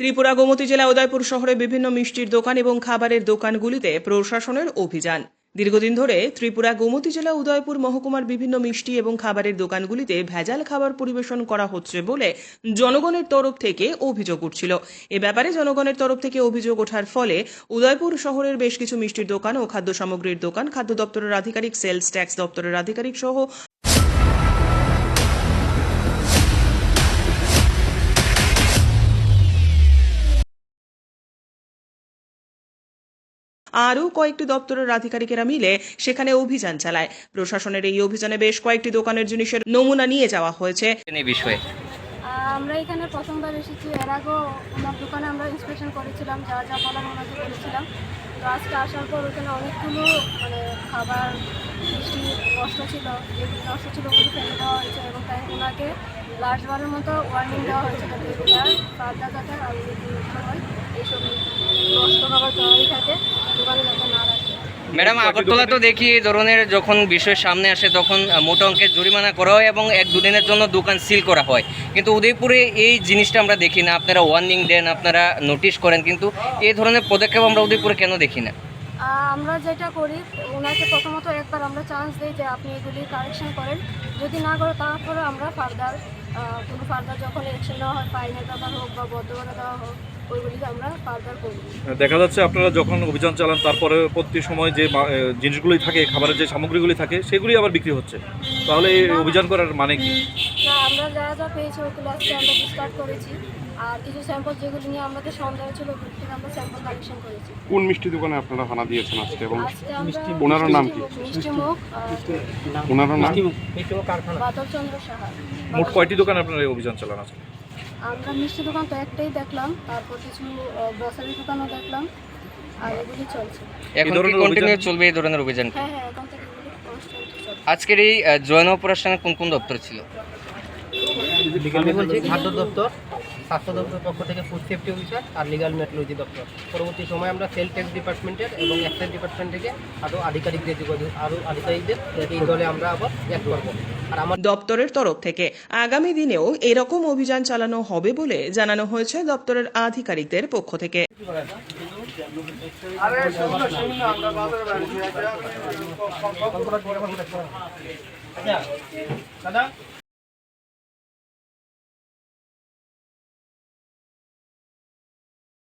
ত্রিপুরা গোমতী জেলা উদয়পুর শহরে বিভিন্ন মিষ্টির দোকান এবং খাবারের দোকানগুলিতে প্রশাসনের অভিযান। দীর্ঘদিন ধরে ত্রিপুরা গোমতী জেলা উদয়পুর মহকুমার বিভিন্ন মিষ্টি এবং খাবারের দোকানগুলিতে ভেজাল খাবার পরিবেশন করা হচ্ছে বলে জনগণের তরফ থেকে অভিযোগ উঠছিল। এ ব্যাপারে জনগণের তরফ থেকে অভিযোগ ওঠার ফলে উদয়পুর শহরের বেশ কিছু মিষ্টির দোকান ও খাদ্য সামগ্রীর দোকান, খাদ্য দপ্তরের আধিকারিক, সেলস ট্যাক্স দপ্তরের আধিকারিক সহ আরও কয়েকটি দপ্তরের আধিকারিকেরা মিলে সেখানে অভিযান চালায়। প্রশাসনের এই অভিযানে বেশ কয়েকটি দোকানের জিনিসের নমুনা নিয়ে যাওয়া হয়েছে। বিষয়ে। আমরা এখানে প্রথমবার এসেছি। এর আগেও ওনার দোকানে আমরা ইন্সপেকশন করেছিলাম যা যা বলার ওনাকে বলেছিলাম। তো আজকে আসার পর ওখানে অনেকগুলো মানে খাবার মিষ্টি নষ্ট ছিল যেগুলো নষ্ট ছিল ওগুলো ফেলে দেওয়া হয়েছে এবং তাই ওনাকে লাস্টবারের মতো ওয়ার্নিং দেওয়া হয়েছে যাতে বার্তা যাতে আর যদি হয় এইসব নষ্ট খাবার জমাই থাকে। ম্যাডাম আগরতলা তো দেখি এই ধরনের যখন বিষয় সামনে আসে তখন মোটা অঙ্কের জরিমানা করা হয় এবং এক দুদিনের জন্য দোকান সিল করা হয়। কিন্তু উদয়পুরে এই জিনিসটা আমরা দেখি না। আপনারা ওয়ার্নিং দেন আপনারা নোটিশ করেন কিন্তু এই ধরনের পদক্ষেপ আমরা উদয়পুরে কেন দেখি না? আমরা যেটা করি ওনাকে প্রথমত একবার আমরা চান্স দিই যে আপনি এগুলি কারেকশন করেন। যদি না করে তারপরে আমরা ফার্দার কোনো ফার্দার যখন অ্যাকশন নেওয়া হয় ফাইনের ব্যাপার হোক বা বর্ধমানে দেওয়া হোক ওইগুলিকে আমরা ফার্দার করব। দেখা যাচ্ছে আপনারা যখন অভিযান চালান তারপরে প্রতি সময় যে জিনিসগুলি থাকে খাবারের যে সামগ্রীগুলি থাকে সেগুলি আবার বিক্রি হচ্ছে। তাহলে এই অভিযান করার মানে কি? না আমরা যা যা পেয়েছি ওগুলো আজকে আমরা ডিসকার্ড করেছি। আর কিছু স্যাম্পল যেগুলি নিয়ে আমাদের সন্দেহ ছিল ওগুলি থেকে আমরা স্যাম্পল কালেকশন করেছি। কোন মিষ্টি দোকানে আপনারা হানা দিয়েছেন আজকে এবং আজকে আমরা নাম কি? মিষ্টি মুখ নাম? বাদল চন্দ্র সাহা। মোট কয়টি দোকানে আপনারা এই অভিযান চালান আজকে? আমরা মিষ্টি দোকান তো একটাই দেখলাম তারপর কিছু গ্রসারি দোকানও দেখলাম আর এগুলি চলছে। এখন কি কন্টিনিউ চলবে এই ধরনের অভিযান হ্যাঁ হ্যাঁ এখন থেকে এগুলি চলছে। আজকের এই জয়ন জয়েন অপারেশনে কোন কোন দপ্তর ছিল? আমি বলছি খাদ্য দপ্তর। স্বাস্থ্য দপ্তর পক্ষ থেকে ফুড সেফটি অফিসার আর লিগাল মেট্রোলজি দপ্তর পরবর্তী সময় আমরা সেল ট্যাক্স ডিপার্টমেন্টের এবং এক্সাইজ ডিপার্টমেন্ট থেকে আরও আধিকারিকদের যোগাযোগ আরও আধিকারিকদের এই দলে আমরা আবার অ্যাড করব। আর আমার দপ্তরের তরফ থেকে আগামী দিনেও এরকম অভিযান চালানো হবে বলে জানানো হয়েছে দপ্তরের আধিকারিকদের পক্ষ থেকে।